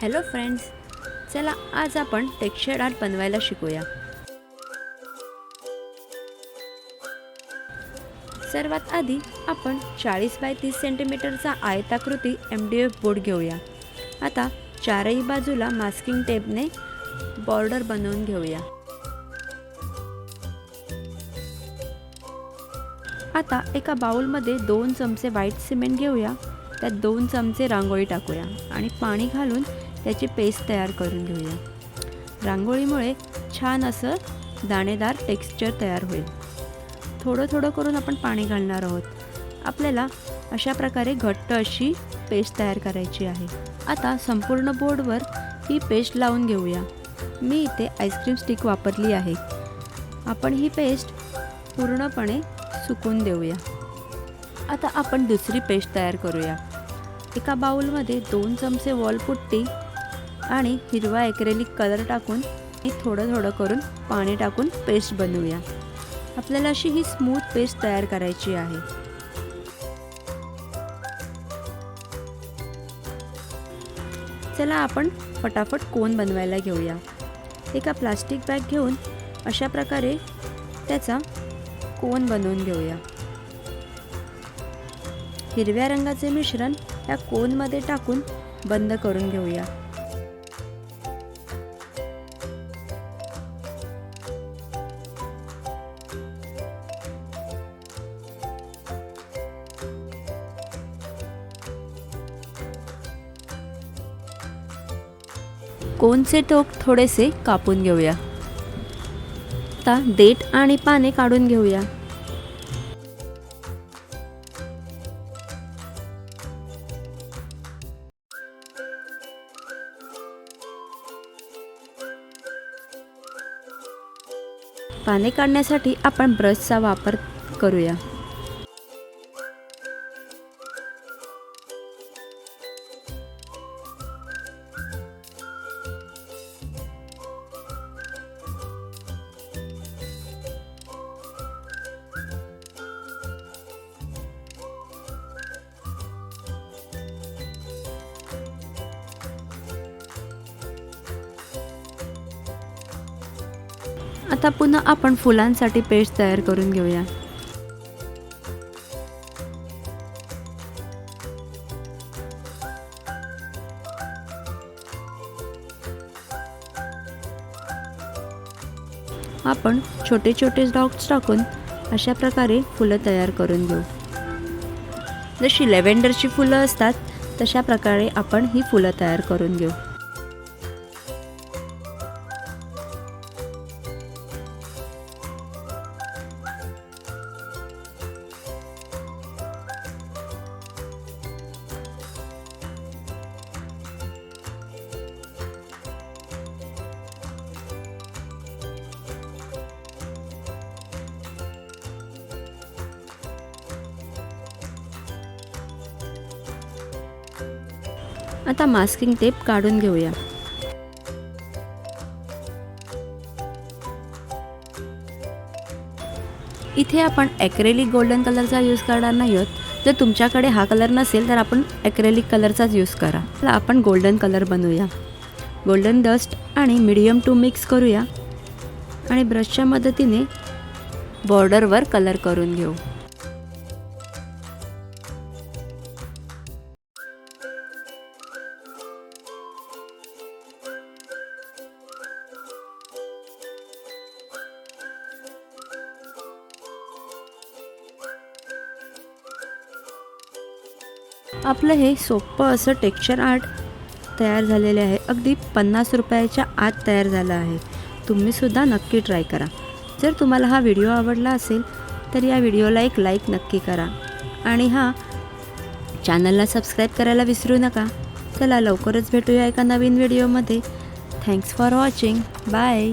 Hello friends चला आज आपण टेक्स्चर आर्ट बनवायला शिकूया. सर्वात आधी आपण चाळीस बाय तीस सेंटीमीटरचा आयताकृती एम डी एफ बोर्ड घेऊया. आता चारही बाजूला मास्किंग टेपने बॉर्डर बनवून घेऊया. आता एका बाउलमध्ये दोन चमचे व्हाईट सिमेंट घेऊया. त्यात दोन चमचे रांगोळी टाकूया आणि पाणी घालून त्याची पेस्ट तयार करून घेऊया. रांगोळीमुळे छान असं दाणेदार टेक्स्चर तयार होईल. थोडं थोडं करून आपण पाणी घालणार आहोत. आपल्याला अशा प्रकारे घट्ट अशी पेस्ट तयार करायची आहे. आता संपूर्ण बोर्डवर ही पेस्ट लावून घेऊया. मी इथे आईस्क्रीम स्टिक वापरली आहे. आपण ही पेस्ट पूर्णपणे सुकून देऊया. आता आपण दुसरी पेस्ट तयार करूया. एका बाऊलमध्ये दोन चमचे वॉलपुट्टी आणि हिरवा एक्रेलिक कलर टाकून ती थोडं थोडं करून पाणी टाकून पेस्ट बनवूया. आपल्याला अशी ही स्मूथ पेस्ट तयार करायची आहे. चला आपण फटाफट कोन बनवायला घेऊया. एका प्लास्टिक बॅग घेऊन अशा प्रकारे त्याचा कोन बनवून घेऊया. हिरव्या रंगाचे मिश्रण या कोनमध्ये टाकून बंद करून घेऊया. कोनचे टोक थोडेसे कापून घेऊया. आता देठ आणि पाने काढून घेऊया. पाने काढण्यासाठी आपण ब्रशचा वापर करूया. आता पुन्हा आपण फुलांसाठी पेस्ट तयार करून घेऊया. आपण छोटे छोटे डॉट्स टाकून अशा प्रकारे फुलं तयार करून घेऊ. जशी लेव्हेंडरची फुलं असतात तशा प्रकारे आपण ही फुलं तयार करून घेऊ. आता मास्किंग टेप काढून घेऊया. इथे आपण ॲक्रेलिक गोल्डन कलरचा यूज करणार नाही आहोत. जर तुमच्याकडे हा कलर नसेल तर आपण ॲक्रेलिक कलरचाच यूज करा. तर आपण गोल्डन कलर बनवूया. गोल्डन डस्ट आणि मिडियम टू मिक्स करूया. आणि ब्रशच्या मदतीने बॉर्डरवर कलर करून घेऊ. आपलं हे सोपं असं टेक्स्चर आर्ट तयार झालेले आहे. अगदी पन्नास रुपयाच्या आत तयार झालं आहे. तुम्हीसुद्धा नक्की ट्राय करा. जर तुम्हाला हा व्हिडिओ आवडला असेल तर या व्हिडिओला एक लाईक नक्की करा. आणि हा चॅनलला सबस्क्राईब करायला विसरू नका. चला लवकरच भेटूया एका नवीन व्हिडिओमध्ये. Thanks for watching. बाय.